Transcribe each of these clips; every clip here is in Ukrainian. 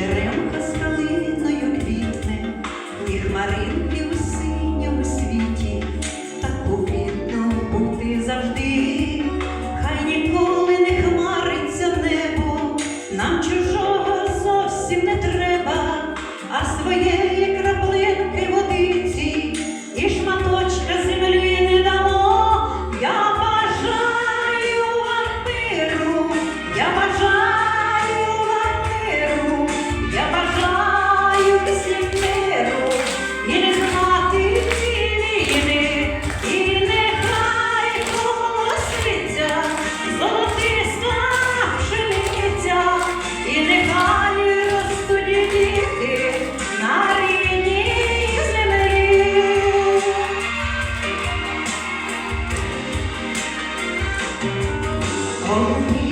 Ремка з калиною квітне, і хмаринки у синьому світі, так повітно бути завжди, хай ніколи не хмариться в небо, нам чужого зовсім не треба, а своє. holy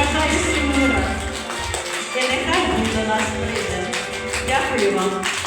бажаю всім мира. І. Дякую вам.